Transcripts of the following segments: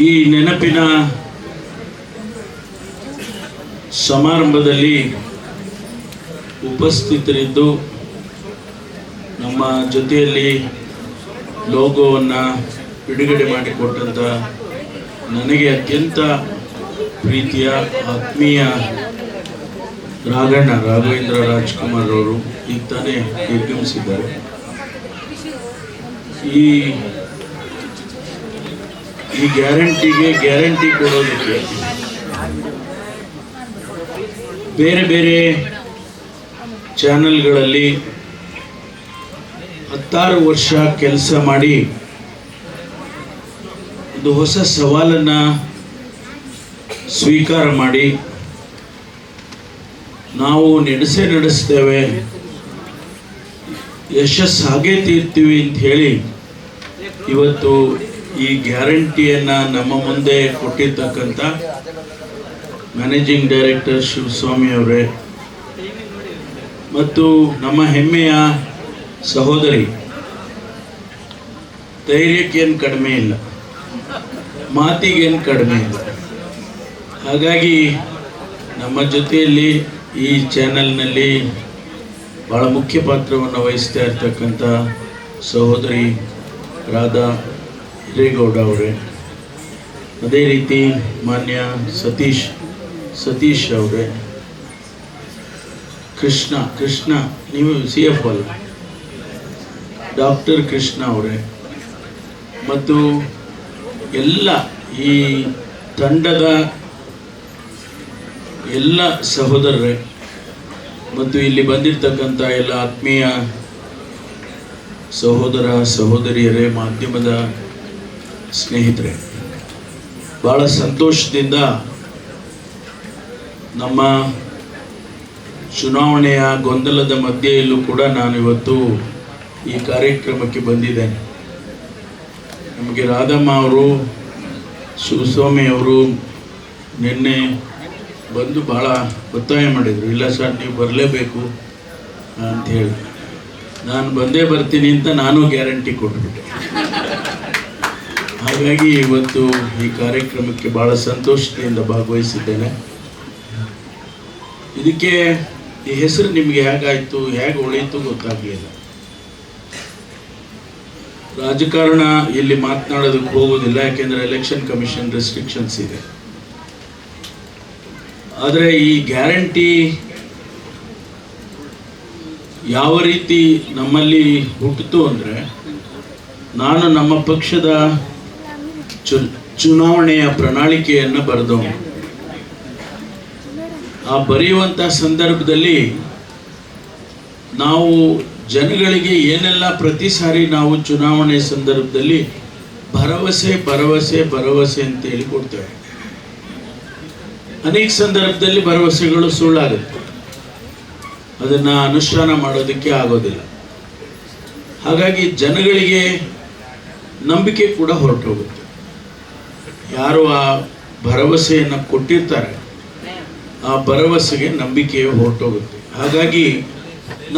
ಈ ನೆನಪಿನ ಸಮಾರಂಭದಲ್ಲಿ ಉಪಸ್ಥಿತರಿದ್ದು ನಮ್ಮ ಜೊತೆಯಲ್ಲಿ ಲೋಗೋವನ್ನು ಬಿಡುಗಡೆ ಮಾಡಿಕೊಟ್ಟಂಥ ನನಗೆ ಅತ್ಯಂತ ಪ್ರೀತಿಯ ಆತ್ಮೀಯ ರಾಘಣ್ಣ ರಾಘವೇಂದ್ರ ರಾಜ್ಕುಮಾರ್ ಅವರು ಈಗ ತಾನೇ ನಿರ್ಗಮಿಸಿದ್ದಾರೆ. ಈ ಈ ಗ್ಯಾರಂಟಿಗೆ ಗ್ಯಾರಂಟಿ ಕೊಡೋದಕ್ಕೆ ಬೇರೆ ಬೇರೆ ಚಾನೆಲ್ಗಳಲ್ಲಿ ಹತ್ತಾರು ವರ್ಷ ಕೆಲಸ ಮಾಡಿ ಒಂದು ಹೊಸ ಸವಾಲನ್ನು ಸ್ವೀಕಾರ ಮಾಡಿ ನಾವು ನಡೆಸೇ ನಡೆಸ್ತೇವೆ. ಯಶಸ್ಸು ಹಾಗೆ ತೀರ್ತೀವಿ ಅಂತ ಹೇಳಿ ಇವತ್ತು ಈ ಗ್ಯಾರಂಟಿಯನ್ನು ನಮ್ಮ ಮುಂದೆ ಕೊಟ್ಟಿರ್ತಕ್ಕಂಥ ಮ್ಯಾನೇಜಿಂಗ್ ಡೈರೆಕ್ಟರ್ ಶಿವಸ್ವಾಮಿ ಅವರೇ. ಮತ್ತು ನಮ್ಮ ಹೆಮ್ಮೆಯ ಸಹೋದರಿ, ಧೈರ್ಯಕ್ಕೇನು ಕಡಿಮೆ ಇಲ್ಲ, ಮಾತಿಗೇನು ಕಡಿಮೆ ಇಲ್ಲ. ಹಾಗಾಗಿ ನಮ್ಮ ಜೊತೆಯಲ್ಲಿ ಈ ಚಾನೆಲ್ನಲ್ಲಿ ಬಹಳ ಮುಖ್ಯ ಪಾತ್ರವನ್ನು ವಹಿಸ್ತಾ ಇರ್ತಕ್ಕಂಥ ಸಹೋದರಿ ರಾಧಾ ಹಿರೇಗೌಡ ಅವರೇ. ಅದೇ ರೀತಿ ಮಾನ್ಯ ಸತೀಶ್ ಸತೀಶ್ ಅವರೇ. ಕೃಷ್ಣ ಕೃಷ್ಣ, ನೀವು ಸಿ ಎಫ್ ಅಲ್ಲ? ಡಾಕ್ಟರ್ ಕೃಷ್ಣ ಅವರೇ. ಮತ್ತು ಎಲ್ಲ ಈ ತಂಡದ ಎಲ್ಲ ಸಹೋದರರೇ, ಮತ್ತು ಇಲ್ಲಿ ಬಂದಿರತಕ್ಕಂಥ ಎಲ್ಲ ಆತ್ಮೀಯ ಸಹೋದರ, ಸಹೋದರಿಯರೇ, ಮಾಧ್ಯಮದ ಸ್ನೇಹಿತರೆ ಭಾಳ ಸಂತೋಷದಿಂದ ನಮ್ಮ ಚುನಾವಣೆಯ ಗೊಂದಲದ ಮಧ್ಯೆಯಲ್ಲೂ ಕೂಡ ನಾನು ಇವತ್ತು ಈ ಕಾರ್ಯಕ್ರಮಕ್ಕೆ ಬಂದಿದ್ದೇನೆ. ನಮಗೆ ರಾಧಮ್ಮ ಅವರು ಶಿವಸ್ವಾಮಿ ಅವರು ನಿನ್ನೆ ಬಂದು ಭಾಳ ಒತ್ತಾಯ ಮಾಡಿದರು. ಇಲ್ಲ ಸರ್, ನೀವು ಬರಲೇಬೇಕು ಅಂತ ಹೇಳಿ. ನಾನು ಬಂದೇ ಬರ್ತೀನಿ ಅಂತ ನಾನು ಗ್ಯಾರಂಟಿ ಕೊಟ್ಬಿಟ್ಟೆ. ಹಾಗಾಗಿ ಇವತ್ತು ಈ ಕಾರ್ಯಕ್ರಮಕ್ಕೆ ಭಾಳ ಸಂತೋಷದಿಂದ ಭಾಗವಹಿಸಿದ್ದೇನೆ. ಇದಕ್ಕೆ ಈ ಹೆಸರು ನಿಮಗೆ ಹೇಗಾಯಿತು, ಹೇಗೆ ಉಳಿಯಿತು ಗೊತ್ತಾಗಲಿಲ್ಲ. ರಾಜಕಾರಣ, ಇಲ್ಲಿ ಮಾತನಾಡೋದಕ್ಕೆ ಹೋಗೋದಿಲ್ಲ, ಯಾಕೆಂದರೆ ಎಲೆಕ್ಷನ್ ಕಮಿಷನ್ ರೆಸ್ಟ್ರಿಕ್ಷನ್ಸ್ ಇದೆ. ಆದರೆ ಈ ಗ್ಯಾರಂಟಿ ಯಾವ ರೀತಿ ನಮ್ಮಲ್ಲಿ ಹುಟ್ಟಿತು ಅಂದರೆ ನಾನು ನಮ್ಮ ಪಕ್ಷದ ಚು ಚುನಾವಣೆಯ ಪ್ರಣಾಳಿಕೆಯನ್ನು ಬರೆದವನು. ಆ ಬರೆಯುವಂಥ ಸಂದರ್ಭದಲ್ಲಿ ನಾವು ಜನಗಳಿಗೆ ಏನೆಲ್ಲ ಪ್ರತಿ ಸಾರಿ ನಾವು ಚುನಾವಣೆ ಸಂದರ್ಭದಲ್ಲಿ ಭರವಸೆ ಭರವಸೆ ಭರವಸೆ ಅಂತ ಹೇಳಿ ಕೊಡ್ತೇವೆ. ಅನೇಕ ಸಂದರ್ಭದಲ್ಲಿ ಭರವಸೆಗಳು ಸುಳ್ಳಾಗುತ್ತೆ. ಅದನ್ನು ಅನುಷ್ಠಾನ ಮಾಡೋದಕ್ಕೆ ಆಗೋದಿಲ್ಲ. ಹಾಗಾಗಿ ಜನಗಳಿಗೆ ನಂಬಿಕೆ ಕೂಡ ಹೊರಟೋಗುತ್ತೆ. ಯಾರು ಆ ಭರವಸೆಯನ್ನು ಕೊಟ್ಟಿರ್ತಾರೆ, ಆ ಭರವಸೆಗೆ ನಂಬಿಕೆ ಹೊರಟೋಗುತ್ತೆ. ಹಾಗಾಗಿ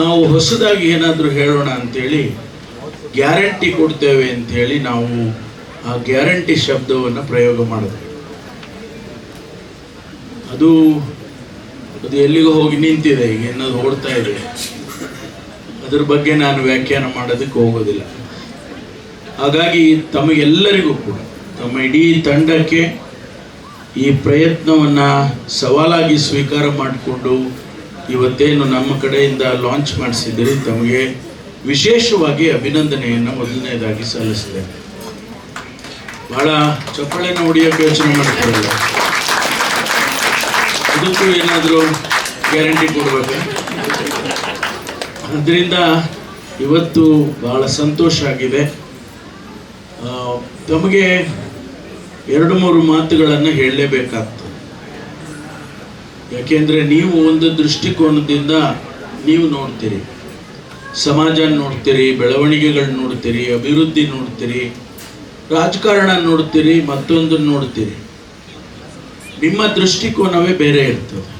ನಾವು ಹೊಸದಾಗಿ ಏನಾದರೂ ಹೇಳೋಣ ಅಂಥೇಳಿ ಗ್ಯಾರಂಟಿ ಕೊಡ್ತೇವೆ ಅಂಥೇಳಿ ನಾವು ಆ ಗ್ಯಾರಂಟಿ ಶಬ್ದವನ್ನು ಪ್ರಯೋಗ ಮಾಡಿದ್ವಿ ಅದು ಅದು ಎಲ್ಲಿಗೂ ಹೋಗಿ ನಿಂತಿದೆ, ಈಗ ಏನಾದ್ರು ಓಡ್ತಾ ಇದೆ. ಅದ್ರ ಬಗ್ಗೆ ನಾನು ವ್ಯಾಖ್ಯಾನ ಮಾಡೋದಕ್ಕೆ ಹೋಗೋದಿಲ್ಲ. ಹಾಗಾಗಿ ತಮಗೆಲ್ಲರಿಗೂ ಕೂಡ, ತಮ್ಮ ಇಡೀ ತಂಡಕ್ಕೆ ಈ ಪ್ರಯತ್ನವನ್ನು ಸವಾಲಾಗಿ ಸ್ವೀಕಾರ ಮಾಡಿಕೊಂಡು ಇವತ್ತೇನು ನಮ್ಮ ಕಡೆಯಿಂದ ಲಾಂಚ್ ಮಾಡಿಸಿದ್ದೀರಿ, ತಮಗೆ ವಿಶೇಷವಾಗಿ ಅಭಿನಂದನೆಯನ್ನು ಮೊದಲನೇದಾಗಿ ಸಲ್ಲಿಸಿದೆ. ಬಹಳ ಚಪ್ಪಾಳೆನ ಹೊಡಿಯೋಕ್ಕೆ ಯೋಚನೆ ಮಾಡ್ತಾರಲ್ಲ. ಇದಕ್ಕೂ ಏನಾದರೂ ಗ್ಯಾರಂಟಿ ಕೊಡಬೇಕು. ಅದರಿಂದ ಇವತ್ತು ಬಹಳ ಸಂತೋಷ ಆಗಿದೆ. ತಮಗೆ ಎರಡು ಮೂರು ಮಾತುಗಳನ್ನು ಹೇಳಲೇಬೇಕಾಗ್ತದೆ ಯಾಕೆಂದರೆ ನೀವು ಒಂದು ದೃಷ್ಟಿಕೋನದಿಂದ ನೀವು ನೋಡ್ತೀರಿ. ಸಮಾಜ ನೋಡ್ತೀರಿ ಬೆಳವಣಿಗೆಗಳನ್ನ ನೋಡ್ತೀರಿ, ಅಭಿವೃದ್ಧಿ ನೋಡ್ತೀರಿ, ರಾಜಕಾರಣ ನೋಡ್ತೀರಿ ಮತ್ತೊಂದನ್ನು ನೋಡ್ತೀರಿ. ನಿಮ್ಮ ದೃಷ್ಟಿಕೋನವೇ ಬೇರೆ ಇರ್ತದೆ.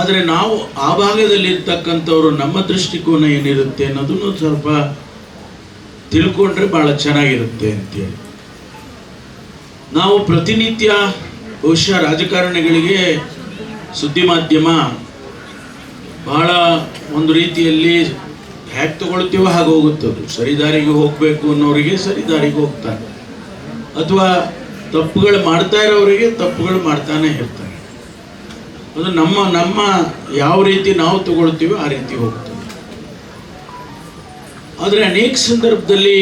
ಆದರೆ ನಾವು ಆ ಭಾಗದಲ್ಲಿರ್ತಕ್ಕಂಥವ್ರು ನಮ್ಮ ದೃಷ್ಟಿಕೋನ ಏನಿರುತ್ತೆ ಅನ್ನೋದನ್ನು ಸ್ವಲ್ಪ ತಿಳ್ಕೊಂಡ್ರೆ ಭಾಳ ಚೆನ್ನಾಗಿರುತ್ತೆ ಅಂತೇಳಿ. ನಾವು ಪ್ರತಿನಿತ್ಯ ಬಹುಶಃ ರಾಜಕಾರಣಿಗಳಿಗೆ ಸುದ್ದಿ ಮಾಧ್ಯಮ ಬಹಳ ಒಂದು ರೀತಿಯಲ್ಲಿ ಹ್ಯಾಕ್ ತಗೊಳ್ತೀವೋ ಹಾಗೆ ಹೋಗುತ್ತದು. ಸರಿದಾರಿಗೆ ಹೋಗಬೇಕು ಅನ್ನೋರಿಗೆ ಸರಿದಾರಿಗೆ ಹೋಗ್ತಾರೆ. ಅಥವಾ ತಪ್ಪುಗಳು ಮಾಡ್ತಾ ಇರೋರಿಗೆ ತಪ್ಪುಗಳು ಮಾಡ್ತಾನೆ ಇರ್ತಾರೆ. ಅದು ನಮ್ಮ ನಮ್ಮ ಯಾವ ರೀತಿ ನಾವು ತಗೊಳ್ತೀವೋ ಆ ರೀತಿ ಹೋಗ್ತದೆ. ಆದರೆ ಅನೇಕ ಸಂದರ್ಭದಲ್ಲಿ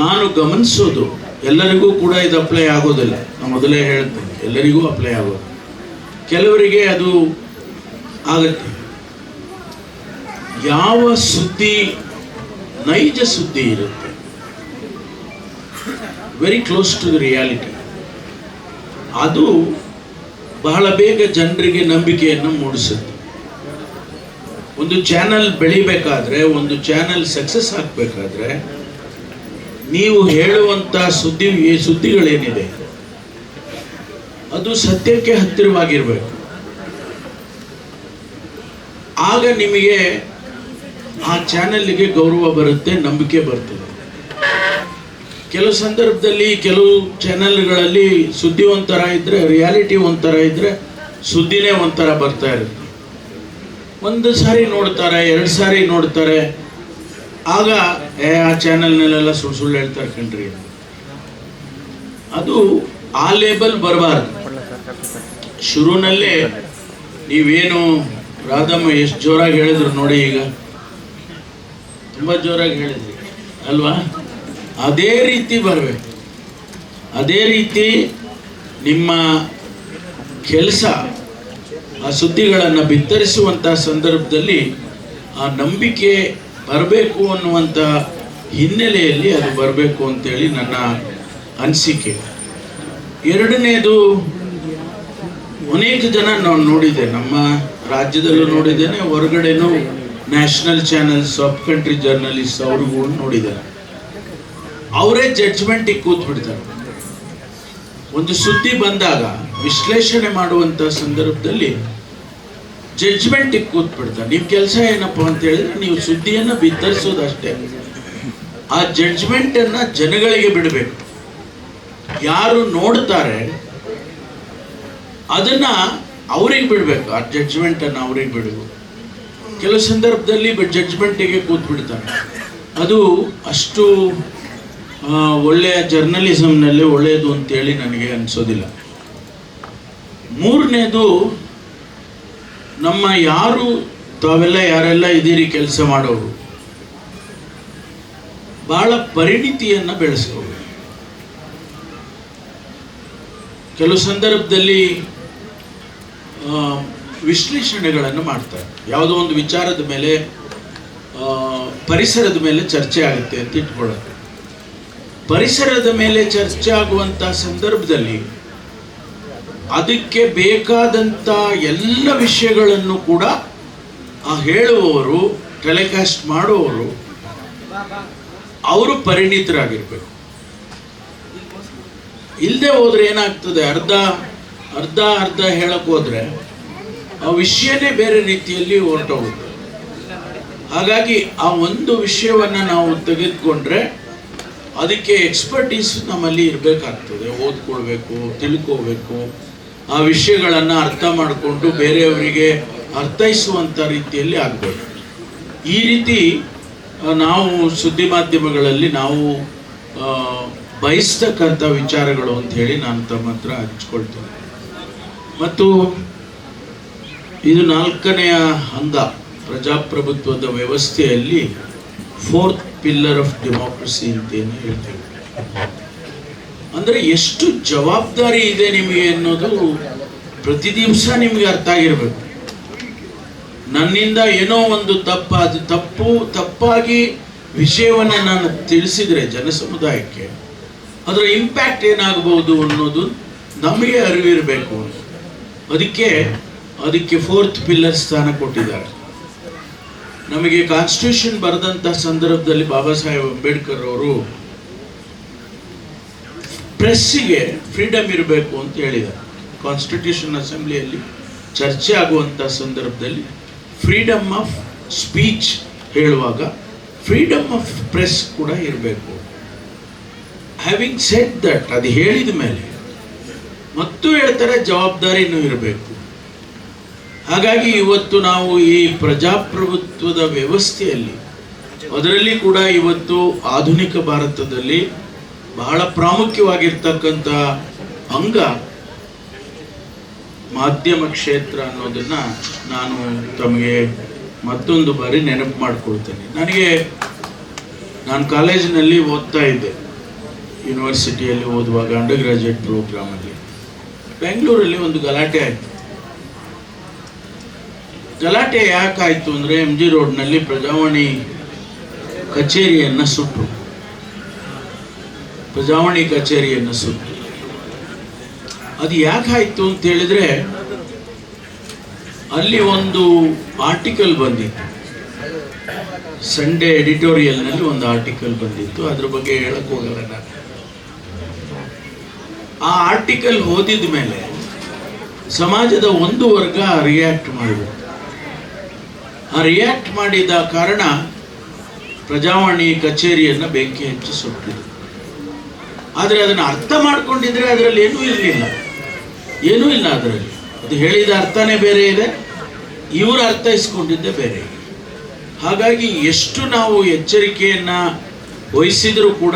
ನಾನು ಗಮನಿಸೋದು, ಎಲ್ಲರಿಗೂ ಕೂಡ ಇದು ಅಪ್ಲೈ ಆಗೋದಿಲ್ಲ. ನಾನು ಮೊದಲೇ ಹೇಳ್ತೇನೆ, ಎಲ್ಲರಿಗೂ ಅಪ್ಲೈ ಆಗೋದು. ಕೆಲವರಿಗೆ ಅದು ಆಗತ್ತೆ. ಯಾವ ಸುದ್ದಿ ನೈಜ ಸುದ್ದಿ ಇರುತ್ತೆ. ವೆರಿ ಕ್ಲೋಸ್ ಟು ರಿಯಾಲಿಟಿ ಅದು ಬಹಳ ಬೇಗ ಜನರಿಗೆ ನಂಬಿಕೆಯನ್ನು ಮೂಡಿಸುತ್ತೆ. ಒಂದು ಚಾನಲ್ ಬೆಳಿಬೇಕಾದ್ರೆ, ಒಂದು ಚಾನಲ್ ಸಕ್ಸಸ್ ಆಗಬೇಕಾದ್ರೆ, ನೀವು ಹೇಳುವಂಥ ಸುದ್ದಿ ಸುದ್ದಿಗಳೇನಿದೆ, ಅದು ಸತ್ಯಕ್ಕೆ ಹತ್ತಿರವಾಗಿರಬೇಕು. ಆಗ ನಿಮಗೆ ಆ ಚಾನಲ್ಗೆ ಗೌರವ ಬರುತ್ತೆ, ನಂಬಿಕೆ ಬರ್ತದೆ. ಕೆಲವು ಸಂದರ್ಭದಲ್ಲಿ ಕೆಲವು ಚಾನೆಲ್ಗಳಲ್ಲಿ ಸುದ್ದಿ ಒಂಥರ ಇದ್ರೆ ರಿಯಾಲಿಟಿ ಒಂಥರ ಇದ್ರೆ ಸುದ್ದಿನೇ ಒಂಥರ ಬರ್ತಾ ಇರುತ್ತೆ. ಒಂದು ಸಾರಿ ನೋಡ್ತಾರೆ, ಎರಡು ಸಾರಿ ನೋಡ್ತಾರೆ. ಆಗ, ಏ, ಆ ಚಾನೆಲ್ನಲ್ಲೆಲ್ಲ ಸುಳ್ಳು ಸುಳ್ಳು ಹೇಳ್ತಾರೆ ಕಣ್ರಿ. ಅದು ಆ ಲೇಬಲ್ ಬರಬಾರ್ದು. ಶುರುನಲ್ಲೇ ನೀವೇನು ರಾಧಮ್ಮ ಎಷ್ಟು ಜೋರಾಗಿ ಹೇಳಿದ್ರು ನೋಡಿ ಈಗ. ತುಂಬ ಜೋರಾಗಿ ಹೇಳಿದ್ರಿ. ಅಲ್ವಾ? ಅದೇ ರೀತಿ ಬರಬೇಕು. ಅದೇ ರೀತಿ ನಿಮ್ಮ ಕೆಲಸ, ಆ ಸುದ್ದಿಗಳನ್ನು ಬಿತ್ತರಿಸುವಂಥ ಸಂದರ್ಭದಲ್ಲಿ ಆ ನಂಬಿಕೆ ಬರಬೇಕು ಅನ್ನುವಂಥ ಹಿನ್ನೆಲೆಯಲ್ಲಿ ಅದು ಬರಬೇಕು ಅಂತೇಳಿ ನನ್ನ ಅನಿಸಿಕೆ. ಎರಡನೇದು, ಅನೇಕ ಜನ ನಾನು ನೋಡಿದೆ ನಮ್ಮ ರಾಜ್ಯದಲ್ಲೂ ನೋಡಿದ್ದೇನೆ, ಹೊರಗಡೆನೂ national channels of country journalist ಅವ್ರಿಗೂ ನೋಡಿದ್ದಾರೆ ಅವರೇ ಜಡ್ಜ್ಮೆಂಟಿಗೆ ಕೂತ್ ಬಿಡ್ತಾರೆ. ಒಂದು ಸುದ್ದಿ ಬಂದಾಗ ವಿಶ್ಲೇಷಣೆ ಮಾಡುವಂಥ ಸಂದರ್ಭದಲ್ಲಿ ಜಡ್ಜ್ಮೆಂಟಿಗೆ ಕೂತ್ ಬಿಡ್ತಾರೆ. ನಿಮ್ಮ ಕೆಲಸ ಏನಪ್ಪ ಅಂತ ಹೇಳಿದ್ರೆ ನೀವು ಸುದ್ದಿಯನ್ನು ಬಿತ್ತರಿಸೋದಷ್ಟೇ ಆ ಜಡ್ಜ್ಮೆಂಟನ್ನು ಜನಗಳಿಗೆ ಬಿಡಬೇಕು. ಯಾರು ನೋಡ್ತಾರೆ ಅದನ್ನ ಅವ್ರಿಗೆ ಬಿಡಬೇಕು. ಆ ಜಡ್ಜ್ಮೆಂಟನ್ನು ಅವ್ರಿಗೆ ಬಿಡಬೇಕು ಕೆಲವು ಸಂದರ್ಭದಲ್ಲಿ ಜಡ್ಜ್ಮೆಂಟಿಗೆ ಕೂತ್ ಬಿಡ್ತಾರೆ. ಅದು ಅಷ್ಟು ಒಳ್ಳೆಯ ಜರ್ನಲಿಸಮ್ನಲ್ಲಿ ಒಳ್ಳೆಯದು ಅಂತೇಳಿ ನನಗೆ ಅನಿಸೋದಿಲ್ಲ. ಮೂರನೇದು, ನಮ್ಮ ಯಾರು, ತಾವೆಲ್ಲ ಯಾರೆಲ್ಲ ಇದ್ದೀರಿ ಕೆಲಸ ಮಾಡೋರು ಬಹಳ ಪರಿಣಿತಿಯನ್ನು ಬೆಳೆಸ್ಕೋಬೇಕು ಕೆಲವು ಸಂದರ್ಭದಲ್ಲಿ ವಿಶ್ಲೇಷಣೆಗಳನ್ನು ಮಾಡ್ತಾರೆ. ಯಾವುದೋ ಒಂದು ವಿಚಾರದ ಮೇಲೆ ಪರಿಸರದ ಮೇಲೆ ಚರ್ಚೆ ಆಗುತ್ತೆ ಅಂತ ಇಟ್ಕೊಳ್ಳೋದು. ಪರಿಸರದ ಮೇಲೆ ಚರ್ಚೆ ಆಗುವಂಥ ಸಂದರ್ಭದಲ್ಲಿ ಅದಕ್ಕೆ ಬೇಕಾದಂಥ ಎಲ್ಲ ವಿಷಯಗಳನ್ನು ಕೂಡ ಆ ಹೇಳುವವರು ಟೆಲಿಕಾಸ್ಟ್ ಮಾಡುವವರು, ಅವರು ಪರಿಣಿತರಾಗಿರ್ಬೇಕು. ಇಲ್ಲದೆ ಹೋದ್ರೆ ಏನಾಗ್ತದೆ? ಅರ್ಧ ಅರ್ಧ ಅರ್ಧ ಹೇಳಕ್ ಹೋದ್ರೆ ಆ ವಿಷಯನೇ ಬೇರೆ ರೀತಿಯಲ್ಲಿ ಹೊರಟೋಗುತ್ತೆ. ಹಾಗಾಗಿ ಆ ಒಂದು ವಿಷಯವನ್ನ ನಾವು ತೆಗೆದುಕೊಂಡ್ರೆ ಅದಕ್ಕೆ ಎಕ್ಸ್ಪರ್ಟೀಸ್ ನಮ್ಮಲ್ಲಿ ಇರಬೇಕಾಗ್ತದೆ. ಓದ್ಕೊಳ್ಬೇಕು ತಿಳ್ಕೋಬೇಕು ಆ ವಿಷಯಗಳನ್ನು ಅರ್ಥ ಮಾಡಿಕೊಂಡು ಬೇರೆಯವರಿಗೆ ಅರ್ಥೈಸುವಂಥ ರೀತಿಯಲ್ಲಿ ಆಗಬೇಕು ಈ ರೀತಿ ನಾವು ಸುದ್ದಿ ಮಾಧ್ಯಮಗಳಲ್ಲಿ ನಾವು ಬಯಸ್ತಕ್ಕಂಥ ವಿಚಾರಗಳು ಅಂತ ಹೇಳಿ ನಾನು ತಮ್ಮ ಹತ್ರ ಹಂಚ್ಕೊಳ್ತೇನೆ. ಮತ್ತು ಇದು ನಾಲ್ಕನೆಯ ಅಂಗ ಪ್ರಜಾಪ್ರಭುತ್ವದ ವ್ಯವಸ್ಥೆಯಲ್ಲಿ ಫೋರ್ತ್ ಪಿಲ್ಲರ್ ಆಫ್ ಡೆಮೋಕ್ರಸಿ ಅಂತೇನು ಹೇಳ್ತೇವೆ ಅಂದರೆ ಎಷ್ಟು ಜವಾಬ್ದಾರಿ ಇದೆ ನಿಮಗೆ ಅನ್ನೋದು ಪ್ರತಿ ದಿವಸ ನಿಮಗೆ ಅರ್ಥ ಆಗಿರಬೇಕು. ನನ್ನಿಂದ ಏನೋ ಒಂದು ತಪ್ಪ, ಅದು ತಪ್ಪು, ತಪ್ಪಾಗಿ ವಿಷಯವನ್ನು ನಾನು ತಿಳಿಸಿದರೆ ಜನಸಮುದಾಯಕ್ಕೆ ಅದರ ಇಂಪ್ಯಾಕ್ಟ್ ಏನಾಗಬಹುದು ಅನ್ನೋದು ನಮಗೆ ಅರಿವಿರಬೇಕು. ಅದಕ್ಕೆ ಅದಕ್ಕೆ ಫೋರ್ತ್ ಪಿಲ್ಲರ್ ಸ್ಥಾನ ಕೊಟ್ಟಿದ್ದಾರೆ. ನಮಗೆ ಕಾನ್ಸ್ಟಿಟ್ಯೂಷನ್ ಬರೆದಂಥ ಸಂದರ್ಭದಲ್ಲಿ ಬಾಬಾ ಸಾಹೇಬ್ ಅಂಬೇಡ್ಕರ್ ಅವರು ಪ್ರೆಸ್ಸಿಗೆ ಫ್ರೀಡಮ್ ಇರಬೇಕು ಅಂತ ಹೇಳಿದ್ದಾರೆ. ಕಾನ್ಸ್ಟಿಟ್ಯೂಷನ್ ಅಸೆಂಬ್ಲಿಯಲ್ಲಿ ಚರ್ಚೆ ಆಗುವಂಥ ಸಂದರ್ಭದಲ್ಲಿ ಫ್ರೀಡಮ್ ಆಫ್ ಸ್ಪೀಚ್ ಹೇಳುವಾಗ ಫ್ರೀಡಮ್ ಆಫ್ ಪ್ರೆಸ್ ಕೂಡ ಇರಬೇಕು. ಹ್ಯಾವಿಂಗ್ ಸೆಟ್ ದಟ್ ಅದು ಹೇಳಿದ ಮೇಲೆ ಮತ್ತು ಹೇಳ್ತಾರೆ ಜವಾಬ್ದಾರಿನೂ ಇರಬೇಕು. ಹಾಗಾಗಿ ಇವತ್ತು ನಾವು ಈ ಪ್ರಜಾಪ್ರಭುತ್ವದ ವ್ಯವಸ್ಥೆಯಲ್ಲಿ, ಅದರಲ್ಲಿ ಕೂಡ ಇವತ್ತು ಆಧುನಿಕ ಭಾರತದಲ್ಲಿ ಬಹಳ ಪ್ರಾಮುಖ್ಯವಾಗಿರ್ತಕ್ಕಂಥ ಅಂಗ ಮಾಧ್ಯಮ ಕ್ಷೇತ್ರ ಅನ್ನೋದನ್ನ ನಾನು ತಮಗೆ ಮತ್ತೊಂದು ಬಾರಿ ನೆನಪು ಮಾಡಿಕೊಳ್ತೇನೆ. ನನಗೆ ನಾನು ಕಾಲೇಜಿನಲ್ಲಿ ಓದ್ತಾ ಇದ್ದೆ. ಯೂನಿವರ್ಸಿಟಿಯಲ್ಲಿ ಓದುವಾಗ ಅಂಡರ್ ಗ್ರಾಜುಯೇಟ್ ಪ್ರೋಗ್ರಾಮಲ್ಲಿ ಬೆಂಗಳೂರಲ್ಲಿ ಒಂದು ಗಲಾಟೆ ಆಯಿತು. ಗಲಾಟೆ ಯಾಕಾಯಿತು ಅಂದರೆ ಎಂ ಜಿ ರೋಡ್ನಲ್ಲಿ ಪ್ರಜಾವಾಣಿ ಕಚೇರಿಯನ್ನು ಸುಟ್ಟರು ಪ್ರಜಾವಾಣಿ ಕಚೇರಿಯನ್ನು ಸುಟ್ಟು. ಅದು ಯಾಕಾಯಿತು ಅಂತ ಹೇಳಿದ್ರೆ ಅಲ್ಲಿ ಒಂದು ಆರ್ಟಿಕಲ್ ಬಂದಿತ್ತು. ಸಂಡೇ ಎಡಿಟೋರಿಯಲ್ನಲ್ಲಿ ಒಂದು ಆರ್ಟಿಕಲ್ ಬಂದಿತ್ತು. ಅದ್ರ ಬಗ್ಗೆ ಹೇಳಕ್ ಹೋಗಲ್ಲ ಆ ಆರ್ಟಿಕಲ್ ಓದಿದ ಮೇಲೆ ಸಮಾಜದ ಒಂದು ವರ್ಗ ರಿಯಾಕ್ಟ್ ಆ ರಿಯಾಕ್ಟ್ ಮಾಡಿದ ಕಾರಣ ಪ್ರಜಾವಾಣಿ ಕಚೇರಿಯನ್ನು ಬೆಂಕಿ ಹಚ್ಚಿ ಸುಟ್ಟಿದೆ. ಆದರೆ ಅದನ್ನು ಅರ್ಥ ಮಾಡಿಕೊಂಡಿದ್ರೆ ಅದರಲ್ಲಿ ಏನೂ ಇರಲಿಲ್ಲ. ಏನೂ ಇಲ್ಲ ಅದರಲ್ಲಿ. ಅದು ಹೇಳಿದ ಅರ್ಥನೇ ಬೇರೆ ಇದೆ, ಇವರು ಅರ್ಥೈಸ್ಕೊಂಡಿದ್ದೇ ಬೇರೆ. ಹಾಗಾಗಿ ಎಷ್ಟು ನಾವು ಎಚ್ಚರಿಕೆಯನ್ನು ವಹಿಸಿದರೂ ಕೂಡ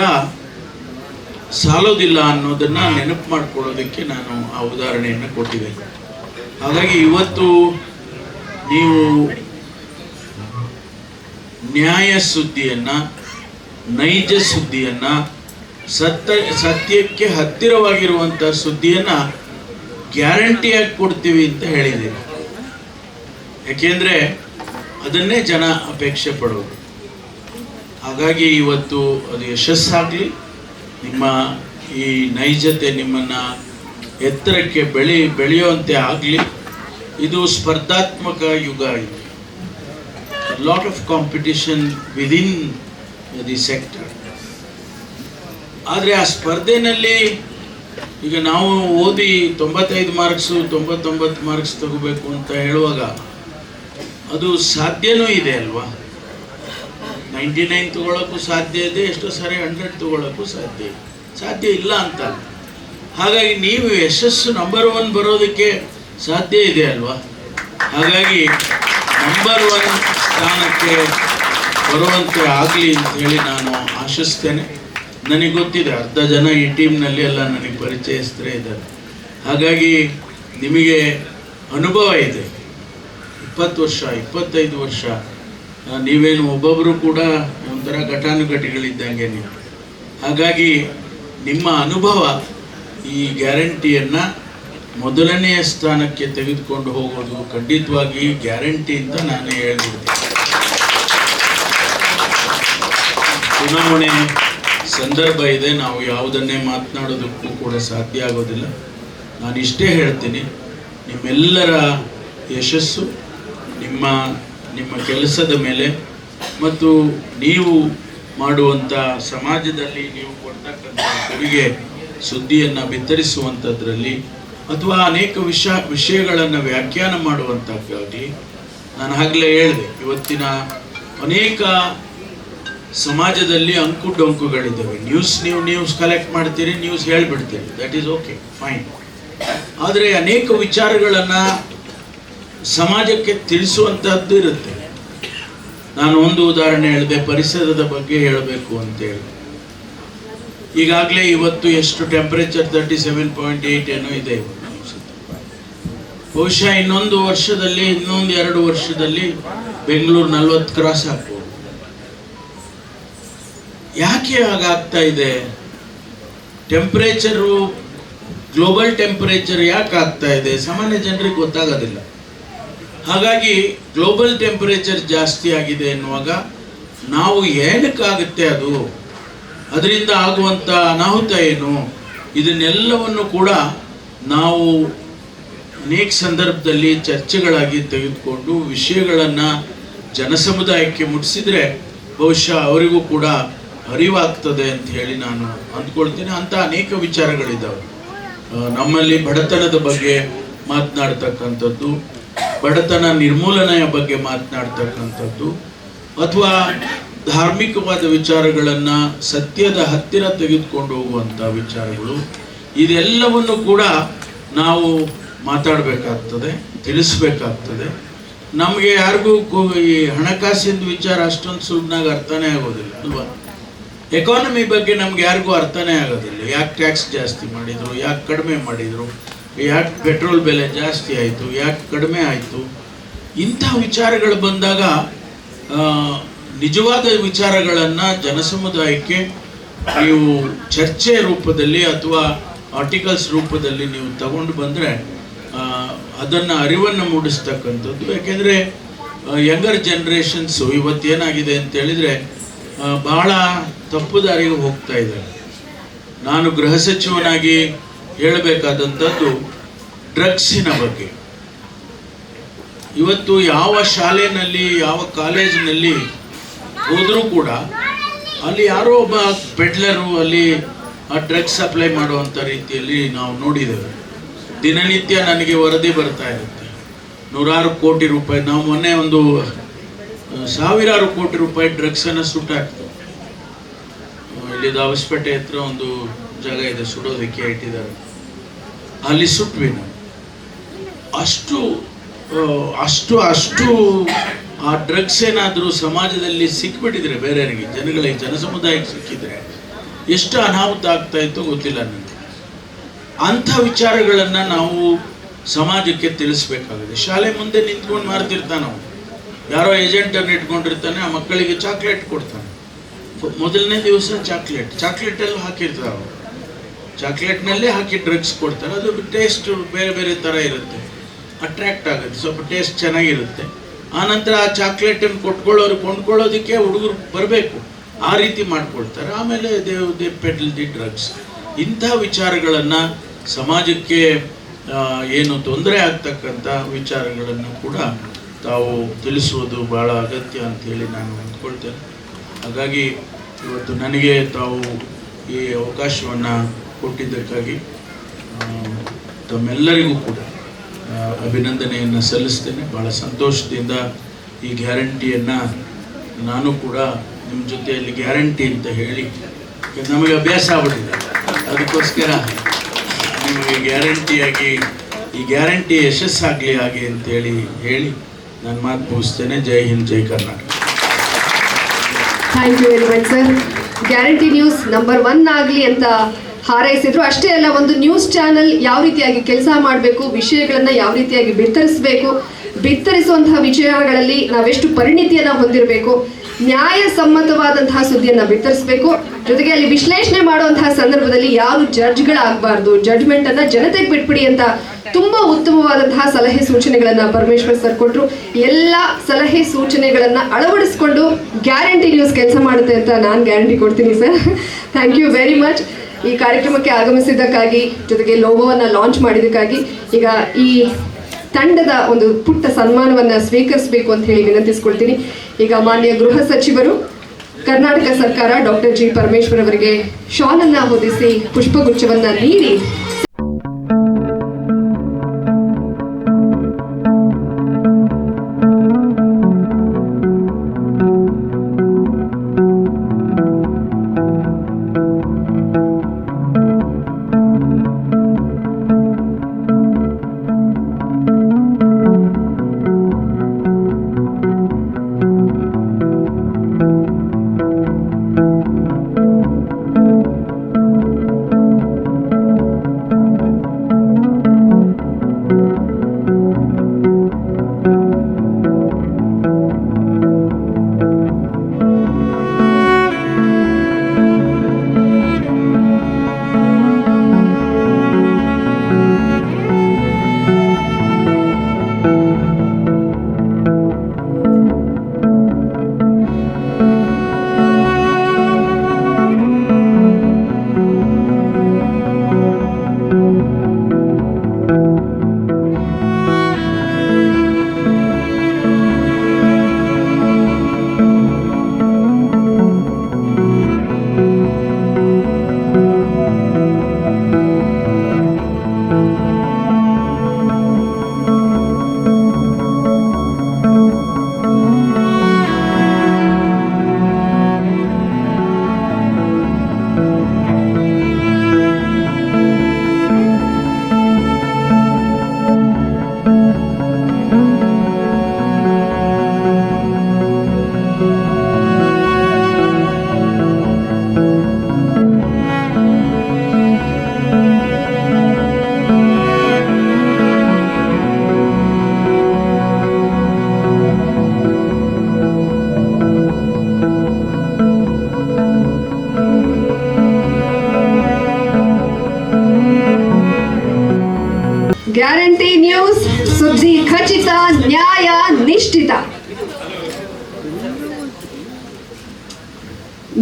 ಸಾಲೋದಿಲ್ಲ ಅನ್ನೋದನ್ನು ನೆನಪು ಮಾಡ್ಕೊಳ್ಳೋದಕ್ಕೆ ನಾನು ಆ ಉದಾಹರಣೆಯನ್ನು ಕೊಟ್ಟಿದ್ದೇನೆ. ಹಾಗಾಗಿ ಇವತ್ತು ನೀವು ನ್ಯಾಯ ಸುದ್ದಿಯನ್ನ, ನೈಜ ಸುದ್ದಿಯನ್ನ ಸತ್ಯ ಸತ್ಯಕ್ಕೆ ಹತ್ತಿರವಾಗಿರುವಂಥ ಸುದ್ದಿಯನ್ನ ಗ್ಯಾರಂಟಿಯಾಗಿ ಕೊಡ್ತೀವಿ ಅಂತ ಹೇಳಿದ್ದೀನಿ ಯಾಕೆಂದ್ರೆ ಅದನ್ನೇ ಜನ ಅಪೇಕ್ಷೆ ಪಡೋದು. ಹಾಗಾಗಿ ಇವತ್ತು ಅದು ಯಶಸ್ಸಾಗಲಿ, ನಿಮ್ಮ ಈ ನೈಜತೆ ನಿಮ್ಮನ್ನು ಎತ್ತರಕ್ಕೆ ಬೆಳಿ, ಬೆಳೆಯುವಂತೆ ಆಗಲಿ, ಇದು ಸ್ಪರ್ಧಾತ್ಮಕ ಯುಗ ಇದು. Lot of competition within the sector ಆದರೆ ಆ ಸ್ಪರ್ಧೆನಲ್ಲಿ ಈಗ ನಾವು ಓದಿ ತೊಂಬತ್ತೈದು ಮಾರ್ಕ್ಸು ತೊಂಬತ್ತೊಂಬತ್ತು ಮಾರ್ಕ್ಸ್ ತಗೋಬೇಕು ಅಂತ ಹೇಳುವಾಗ ಅದು ಸಾಧ್ಯನೂ ಇದೆ ಅಲ್ವಾ? ನೈಂಟಿ ನೈನ್ ತಗೊಳ್ಳೋಕ್ಕೂ ಸಾಧ್ಯ ಇದೆ, ಎಷ್ಟೋ ಸಾರಿ ಹಂಡ್ರೆಡ್ ತಗೊಳ್ಳೋಕ್ಕೂ ಸಾಧ್ಯ ಸಾಧ್ಯ ಇಲ್ಲ ಅಂತ ಹಾಗಾಗಿ ನೀವು ಯಶಸ್ಸು ನಂಬರ್ ಒನ್ ಬರೋದಕ್ಕೆ ಸಾಧ್ಯ ಇದೆ ಅಲ್ವಾ? ಹಾಗಾಗಿ ನಂಬರ್ ಒನ್ ಸ್ಥಾನಕ್ಕೆ ಬರುವಂತೆ ಆಗಲಿ ಅಂತ ಹೇಳಿ ನಾನು ಆಶಿಸ್ತೇನೆ. ನನಗೆ ಗೊತ್ತಿದೆ ಅರ್ಧ ಜನ ಈ ಟೀಮ್ನಲ್ಲಿ ಎಲ್ಲ ನನಗೆ ಪರಿಚಯಿಸ್ತರೇ ಇದ್ದಾರೆ. ಹಾಗಾಗಿ ನಿಮಗೆ ಅನುಭವ ಇದೆ. ಇಪ್ಪತ್ತು ವರ್ಷ, ಇಪ್ಪತ್ತೈದು ವರ್ಷ ನೀವೇನು ಒಬ್ಬೊಬ್ಬರು ಕೂಡ ಒಂಥರ ಘಟಾನುಘಟಿಗಳಿದ್ದಂಗೆ ನೀವು. ಹಾಗಾಗಿ ನಿಮ್ಮ ಅನುಭವ ಈ ಗ್ಯಾರಂಟಿಯನ್ನು ಮೊದಲನೆಯ ಸ್ಥಾನಕ್ಕೆ ತೆಗೆದುಕೊಂಡು ಹೋಗೋದು ಖಂಡಿತವಾಗಿ ಗ್ಯಾರಂಟಿ ಅಂತ ನಾನು ಹೇಳ್ಬಿಡ್ತೀನಿ ಚುನಾವಣೆ ಸಂದರ್ಭ ಇದೆ, ನಾವು ಯಾವುದನ್ನೇ ಮಾತನಾಡೋದಕ್ಕೂ ಕೂಡ ಸಾಧ್ಯ ಆಗೋದಿಲ್ಲ. ನಾನು ಇಷ್ಟೇ ಹೇಳ್ತೀನಿ, ನಿಮ್ಮೆಲ್ಲರ ಯಶಸ್ಸು, ನಿಮ್ಮ ನಿಮ್ಮ ಕೆಲಸದ ಮೇಲೆ ಮತ್ತು ನೀವು ಮಾಡುವಂಥ ಸಮಾಜದಲ್ಲಿ ನೀವು ಕೊಡ್ತಕ್ಕಂಥ ಕೊಡುಗೆ ಸುದ್ದಿಯನ್ನು ಬಿತ್ತರಿಸುವಂಥದ್ರಲ್ಲಿ ಅಥವಾ ಅನೇಕ ವಿಷ, ವಿಷಯಗಳನ್ನು ವ್ಯಾಖ್ಯಾನ ಮಾಡುವಂಥದ್ದಾಗಲಿ ನಾನು ಆಗಲೇ ಹೇಳಿದೆ. ಇವತ್ತಿನ ಅನೇಕ ಸಮಾಜದಲ್ಲಿ ಅಂಕು ಡೊಂಕುಗಳಿದ್ದಾವೆ ನ್ಯೂಸ್ ನೀವು ನ್ಯೂಸ್ ಕಲೆಕ್ಟ್ ಮಾಡ್ತೀರಿ ನ್ಯೂಸ್ ಹೇಳಿಬಿಡ್ತೀರಿ. ದಟ್ ಈಸ್ ಓಕೆ ಫೈನ್ ಆದರೆ ಅನೇಕ ವಿಚಾರಗಳನ್ನು ಸಮಾಜಕ್ಕೆ ತಿಳಿಸುವಂಥದ್ದು ಇರುತ್ತೆ. ನಾನು ಒಂದು ಉದಾಹರಣೆ ಹೇಳಿದೆ, ಪರಿಸರದ ಬಗ್ಗೆ ಹೇಳಬೇಕು ಅಂತೇಳಿ ಈಗಾಗಲೇ ಇವತ್ತು ಎಷ್ಟು temperature thirty seven point eight ಏನೋ ಇದೆ. ಬಹುಶಃ ಇನ್ನೊಂದು ವರ್ಷದಲ್ಲಿ, ಇನ್ನೊಂದು ಎರಡು ವರ್ಷದಲ್ಲಿ ಬೆಂಗಳೂರು ನಲ್ವತ್ತು ಕ್ರಾಸ್ ಆಗ್ಬೋದು. ಯಾಕೆ ಹಾಗಾಗ್ತಾ ಇದೆ? ಟೆಂಪರೇಚರು ಗ್ಲೋಬಲ್ ಟೆಂಪರೇಚರ್ ಯಾಕೆ ಆಗ್ತಾ ಇದೆ? ಸಾಮಾನ್ಯ ಜನರಿಗೆ ಗೊತ್ತಾಗೋದಿಲ್ಲ. ಹಾಗಾಗಿ ಗ್ಲೋಬಲ್ ಟೆಂಪರೇಚರ್ ಜಾಸ್ತಿ ಆಗಿದೆ ಎನ್ನುವಾಗ ನಾವು ಏನಕ್ಕಾಗುತ್ತೆ ಅದು? ಅದರಿಂದ ಆಗುವಂಥ ಅನಾಹುತ ಏನು? ಇದನ್ನೆಲ್ಲವನ್ನು ಕೂಡ ನಾವು ಅನೇಕ ಸಂದರ್ಭದಲ್ಲಿ ಚರ್ಚೆಗಳಾಗಿ ತೆಗೆದುಕೊಂಡು ವಿಷಯಗಳನ್ನು ಜನಸಮುದಾಯಕ್ಕೆ ಮುಟ್ಟಿಸಿದರೆ ಬಹುಶಃ ಅವರಿಗೂ ಕೂಡ ಅರಿವಾಗ್ತದೆ ಅಂತ ಹೇಳಿ ನಾನು ಅಂದ್ಕೊಳ್ತೀನಿ. ಅಂಥ ಅನೇಕ ವಿಚಾರಗಳಿದ್ದಾವೆ ನಮ್ಮಲ್ಲಿ ಬಡತನದ ಬಗ್ಗೆ ಮಾತನಾಡ್ತಕ್ಕಂಥದ್ದು, ಬಡತನ ನಿರ್ಮೂಲನೆಯ ಬಗ್ಗೆ ಮಾತನಾಡ್ತಕ್ಕಂಥದ್ದು, ಅಥವಾ ಧಾರ್ಮಿಕವಾದ ವಿಚಾರಗಳನ್ನು ಸತ್ಯದ ಹತ್ತಿರ ತೆಗೆದುಕೊಂಡು ಹೋಗುವಂಥ ವಿಚಾರಗಳು, ಇದೆಲ್ಲವನ್ನು ಕೂಡ ನಾವು ಮಾತಾಡಬೇಕಾಗ್ತದೆ, ತಿಳಿಸ್ಬೇಕಾಗ್ತದೆ. ನಮಗೆ ಯಾರಿಗೂ ಈ ಹಣಕಾಸಿನ ವಿಚಾರ ಅಷ್ಟೊಂದು ಸುಮ್ಮನಾಗಿ ಅರ್ಥನೇ ಆಗೋದಿಲ್ಲ, ಅಲ್ವಾ? ಎಕಾನಮಿ ಬಗ್ಗೆ ನಮ್ಗೆ ಯಾರಿಗೂ ಅರ್ಥನೇ ಆಗೋದಿಲ್ಲ. ಯಾಕೆ ಟ್ಯಾಕ್ಸ್ ಜಾಸ್ತಿ ಮಾಡಿದರು, ಯಾಕೆ ಕಡಿಮೆ ಮಾಡಿದರು, ಯಾಕೆ ಪೆಟ್ರೋಲ್ ಬೆಲೆ ಜಾಸ್ತಿ ಆಯಿತು, ಯಾಕೆ ಕಡಿಮೆ ಆಯಿತು, ಇಂಥ ವಿಚಾರಗಳು ಬಂದಾಗ ನಿಜವಾದ ವಿಚಾರಗಳನ್ನು ಜನಸಮುದಾಯಕ್ಕೆ ನೀವು ಚರ್ಚೆ ರೂಪದಲ್ಲಿ ಅಥವಾ ಆರ್ಟಿಕಲ್ಸ್ ರೂಪದಲ್ಲಿ ನೀವು ತಗೊಂಡು ಬಂದರೆ ಅದನ್ನು ಅರಿವನ್ನು ಮೂಡಿಸ್ತಕ್ಕಂಥದ್ದು. ಯಾಕೆಂದರೆ ಯಂಗರ್ ಜನ್ರೇಷನ್ಸು ಇವತ್ತೇನಾಗಿದೆ ಅಂತ ಹೇಳಿದ್ರೆ ಆ, ಬಹಳ ತಪ್ಪು ದಾರಿಗೆ ಹೋಗ್ತಾ ಇದ್ದಾರೆ. ನಾನು ಗೃಹ ಸಚಿವನಾಗಿ ಹೇಳಬೇಕಾದಂಥದ್ದು ಡ್ರಗ್ಸಿನ ಬಗ್ಗೆ. ಇವತ್ತು ಯಾವ ಶಾಲೆಯಲ್ಲಿ ಯಾವ ಕಾಲೇಜಿನಲ್ಲಿ ಹೋದರೂ ಕೂಡ ಅಲ್ಲಿ ಯಾರೋ ಒಬ್ಬ ಪೆಡ್ಲರು ಅಲ್ಲಿ ಡ್ರಗ್ಸ್ ಸಪ್ಲೈ ಮಾಡುವಂಥ ರೀತಿಯಲ್ಲಿ ನಾವು ನೋಡಿದ್ದೇವೆ. ದಿನನಿತ್ಯ ನನಗೆ ವರದಿ ಬರ್ತಾ ಇರುತ್ತೆ. ನೂರಾರು ಕೋಟಿ ರೂಪಾಯಿ, ನಾವು ಮೊನ್ನೆ ಒಂದು ಸಾವಿರಾರು ಕೋಟಿ ರೂಪಾಯಿ ಡ್ರಗ್ಸನ್ನು ಸುಟ್ಟಾಕ್ತು. ಇಲ್ಲಿ ದಾವಸ್ಪೇಟೆ ಹತ್ರ ಒಂದು ಜಾಗ ಇದೆ, ಸುಡೋದಕ್ಕೆ ಇಟ್ಟಿದ್ದಾರೆ. ಅಲ್ಲಿ ಸುಟ್ವಿ ನಾವು. ಅಷ್ಟು ಅಷ್ಟು ಅಷ್ಟು ಆ ಡ್ರಗ್ಸ್ ಏನಾದರೂ ಸಮಾಜದಲ್ಲಿ ಸಿಕ್ಬಿಟ್ಟಿದ್ರೆ, ಬೇರೆಯವರಿಗೆ, ಜನಗಳಿಗೆ, ಜನಸಮುದಾಯಕ್ಕೆ ಸಿಕ್ಕಿದ್ರೆ, ಎಷ್ಟು ಅನಾಹುತ ಆಗ್ತಾ ಇತ್ತು ಗೊತ್ತಿಲ್ಲ ನನಗೆ. ಅಂಥ ವಿಚಾರಗಳನ್ನು ನಾವು ಸಮಾಜಕ್ಕೆ ತಿಳಿಸ್ಬೇಕಾಗಿದೆ ಶಾಲೆ ಮುಂದೆ ನಿಂತ್ಕೊಂಡು ಮಾರ್ತಿರ್ತಾನೆ ನಾವು ಯಾರೋ ಏಜೆಂಟನ್ನು ಇಟ್ಕೊಂಡಿರ್ತಾನೆ, ಆ ಮಕ್ಕಳಿಗೆ ಚಾಕ್ಲೇಟ್ ಕೊಡ್ತಾನೆ. ಮೊದಲನೇ ದಿವಸ ಚಾಕ್ಲೇಟ್ ಚಾಕ್ಲೇಟಲ್ಲಿ ಹಾಕಿರ್ತಾರೆ ಅವರು. ಚಾಕ್ಲೇಟ್ನಲ್ಲೇ ಹಾಕಿ ಡ್ರಗ್ಸ್ ಕೊಡ್ತಾರೆ. ಅದು ಟೇಸ್ಟ್ ಬೇರೆ ಬೇರೆ ಥರ ಇರುತ್ತೆ. ಅಟ್ರ್ಯಾಕ್ಟ್ ಆಗುತ್ತೆ. ಸ್ವಲ್ಪ ಟೇಸ್ಟ್ ಚೆನ್ನಾಗಿರುತ್ತೆ. ಆನಂತರ ಆ ಚಾಕ್ಲೇಟನ್ನು ಕೊಟ್ಕೊಳ್ಳೋರು ಕೊಂಡ್ಕೊಳ್ಳೋದಕ್ಕೆ ಹುಡುಗರು ಬರಬೇಕು. ಆ ರೀತಿ ಮಾಡ್ಕೊಳ್ತಾರೆ. ಆಮೇಲೆ ದೇವ್ ದೇ ಪೆಡಲ್ ದಿ ಡ್ರಗ್ಸ್. ಇಂಥ ವಿಚಾರಗಳನ್ನು ಸಮಾಜಕ್ಕೆ ಏನು ತೊಂದರೆ ಆಗ್ತಕ್ಕಂಥ ವಿಚಾರಗಳನ್ನು ಕೂಡ ತಾವು ತಿಳಿಸುವುದು ಭಾಳ ಅಗತ್ಯ ಅಂತೇಳಿ ನಾನು ಅಂದ್ಕೊಳ್ತೇನೆ. ಹಾಗಾಗಿ ಇವತ್ತು ನನಗೆ ತಾವು ಈ ಅವಕಾಶವನ್ನು ಕೊಟ್ಟಿದ್ದಕ್ಕಾಗಿ ತಮ್ಮೆಲ್ಲರಿಗೂ ಕೂಡ ಅಭಿನಂದನೆಯನ್ನು ಸಲ್ಲಿಸ್ತೇನೆ. ಭಾಳ ಸಂತೋಷದಿಂದ ಈ ಗ್ಯಾರಂಟಿಯನ್ನು ನಾನು ಕೂಡ ನಿಮ್ಮ ಜೊತೆಯಲ್ಲಿ ಗ್ಯಾರಂಟಿ ಅಂತ ಹೇಳಿ ನಮಗೆ ಅಭ್ಯಾಸ ಆಗ್ಬಿಟ್ಟಿದೆ. ಅದಕ್ಕೋಸ್ಕರ ನಿಮಗೆ ಗ್ಯಾರಂಟಿಯಾಗಿ ಈ ಗ್ಯಾರಂಟಿ ಯಶಸ್ಸಾಗಲಿ ಹಾಗೆ ಅಂತೇಳಿ ಹೇಳಿ ನಾನು ಮಾತು ಮುಗಿಸ್ತೇನೆ. Jai Hind, Jai Karnataka. Thank you very much sir guarantee news number one ಆಗಲಿ ಅಂತ ಹಾರೈಸಿದ್ರು. ಅಷ್ಟೇ ಅಲ್ಲ, ಒಂದು ನ್ಯೂಸ್ ಚಾನೆಲ್ ಯಾವ ರೀತಿಯಾಗಿ ಕೆಲಸ ಮಾಡಬೇಕು, ವಿಷಯಗಳನ್ನ ಯಾವ ರೀತಿಯಾಗಿ ಬಿತ್ತರಿಸಬೇಕು, ಬಿತ್ತರಿಸುವಂತಹ ವಿಷಯಗಳಲ್ಲಿ ನಾವೆಷ್ಟು ಪರಿಣಿತಿಯನ್ನ ಹೊಂದಿರಬೇಕು, ನ್ಯಾಯಸಮ್ಮತವಾದಂತಹ ಸುದ್ದಿಯನ್ನ ಬಿತ್ತರಿಸಬೇಕು, ಜೊತೆಗೆ ಅಲ್ಲಿ ವಿಶ್ಲೇಷಣೆ ಮಾಡುವಂತಹ ಸಂದರ್ಭದಲ್ಲಿ ಯಾರು ಜಡ್ಜ್ಗಳಾಗಬಾರ್ದು ಜಡ್ಜ್ಮೆಂಟ್ ಅನ್ನ ಜನತೆಗೆ ಬಿಟ್ಬಿಡಿ ಅಂತ ತುಂಬಾ ಉತ್ತಮವಾದಂತಹ ಸಲಹೆ ಸೂಚನೆಗಳನ್ನ ಪರಮೇಶ್ವರ್ ಸರ್ ಕೊಟ್ಟರು ಎಲ್ಲ ಸಲಹೆ ಸೂಚನೆಗಳನ್ನ ಅಳವಡಿಸಿಕೊಂಡು ಗ್ಯಾರಂಟಿ ನ್ಯೂಸ್ ಕೆಲಸ ಮಾಡುತ್ತೆ ಅಂತ ನಾನು ಗ್ಯಾರಂಟಿ ಕೊಡ್ತೀನಿ sir thank you very much ಈ ಕಾರ್ಯಕ್ರಮಕ್ಕೆ ಆಗಮಿಸಿದ್ದಕ್ಕಾಗಿ ಜೊತೆಗೆ ಲೋಗೋವನ್ನು ಲಾಂಚ್ ಮಾಡಿದ್ದಕ್ಕಾಗಿ ಈಗ ಈ ತಂಡದ ಒಂದು ಪುಟ್ಟ ಸನ್ಮಾನವನ್ನು ಸ್ವೀಕರಿಸಬೇಕು ಅಂತ ಹೇಳಿ ವಿನಂತಿಸ್ಕೊಳ್ತೀನಿ. ಈಗ ಮಾನ್ಯ ಗೃಹ ಸಚಿವರು, ಕರ್ನಾಟಕ ಸರ್ಕಾರ ಡಾಕ್ಟರ್ ಜಿ ಪರಮೇಶ್ವರ್ ಅವರಿಗೆ ಶಾಲನ್ನು ಹೊದಿಸಿ ಪುಷ್ಪಗುಚ್ಛವನ್ನು ನೀಡಿ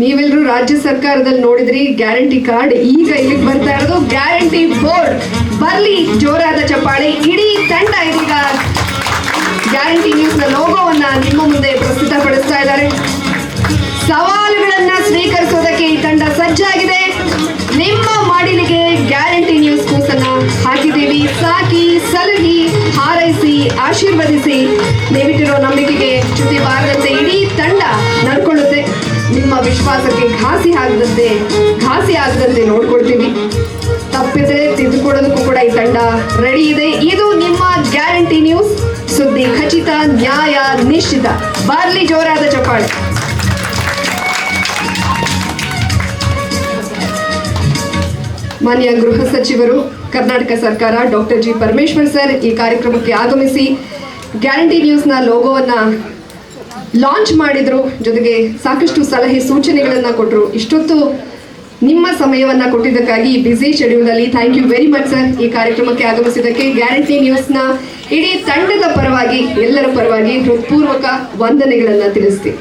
ನೀವೆಲ್ಲರೂ ರಾಜ್ಯ ಸರ್ಕಾರದಲ್ಲಿ ನೋಡಿದ್ರಿ, ಗ್ಯಾರಂಟಿ ಕಾರ್ಡ್ ಈಗ ಇಲ್ಲಿಗೆ ಬರ್ತಾ ಇರೋದು, ಗ್ಯಾರಂಟಿ ಬೋರ್ಡ್. ಬರ್ಲಿ, ಜೋರಾದ ಚಪ್ಪಾಳೆ, ಇಡೀ ತಂಡ ಇದೀಗ ಗ್ಯಾರಂಟಿ ನ್ಯೂಸ್ನ ಲೋಗೋವನ್ನ ನಿಮ್ಮ ಮುಂದೆ ಪ್ರಸ್ತುತಪಡಿಸ್ತಾ ಇದ್ದಾರೆ. ಸವಾಲುಗಳನ್ನ ಸ್ವೀಕರಿಸೋದಕ್ಕೆ ಈ ತಂಡ ಸಜ್ಜಾಗಿದೆ. ನಿಮ್ಮ ಮಾಡಿಲಿಗೆ ಗ್ಯಾರಂಟಿ ನ್ಯೂಸ್ ಕೂಸನ್ನ ಹಾಕಿದ್ದೀವಿ. ಸಾಕಿ ಸಲಹಿ ಹಾರೈಸಿ, ಆಶೀರ್ವದಿಸಿ. ದಯವಿಟ್ಟಿರೋ ನಂಬಿಕೆಗೆ ಚ್ಯುತಿ ಬಾರದಂತೆ ಇಡೀ ನಿಮ್ಮ ವಿಶ್ವಾಸಕ್ಕೆ ಘಾಸಿ ಆಗದಂತೆ ಘಾಸಿ ಆಗದಂತೆ ನೋಡ್ಕೊಳ್ತೀವಿ. ತಪ್ಪಿದ್ರೆ ತಿದ್ದುಕೊಡೋದಕ್ಕೂ ಕೂಡ ಈ ತಂಡ ರೆಡಿ ಇದೆ. ಇದು ನಿಮ್ಮ ಗ್ಯಾರಂಟಿ ನ್ಯೂಸ್ ಸುದ್ದಿ ಖಚಿತ, ನ್ಯಾಯ ನಿಶ್ಚಿತ. ಬಾರ್ಲಿ ಜೋರಾದ ಚಪ್ಪಾಳೆ. ಮಾನ್ಯ ಗೃಹ ಸಚಿವರು, ಕರ್ನಾಟಕ ಸರ್ಕಾರ ಡಾಕ್ಟರ್ ಜಿ ಪರಮೇಶ್ವರ್ ಸರ್ ಈ ಕಾರ್ಯಕ್ರಮಕ್ಕೆ ಆಗಮಿಸಿ ಗ್ಯಾರಂಟಿ ನ್ಯೂಸ್ನ ಲೋಗೋವನ್ನ ಲಾಂಚ್ ಮಾಡಿದ್ರು. ಜೊತೆಗೆ ಸಾಕಷ್ಟು ಸಲಹೆ ಸೂಚನೆಗಳನ್ನ ಕೊಟ್ಟರು ಇಷ್ಟೊತ್ತು ನಿಮ್ಮ ಸಮಯವನ್ನ ಕೊಟ್ಟಿದ್ದಕ್ಕಾಗಿ ಈ ಬ್ಯುಸಿ ಶೆಡ್ಯೂಲ್ ಅಲ್ಲಿ thank you very much sir ಈ ಕಾರ್ಯಕ್ರಮಕ್ಕೆ ಆಗಮಿಸಿದ್ದಕ್ಕೆ ಗ್ಯಾರಂಟಿ ನ್ಯೂಸ್ನ ಇಡೀ ತಂಡದ ಪರವಾಗಿ, ಎಲ್ಲರ ಪರವಾಗಿ ಹೃತ್ಪೂರ್ವಕ ವಂದನೆಗಳನ್ನ ತಿಳಿಸ್ತೀವಿ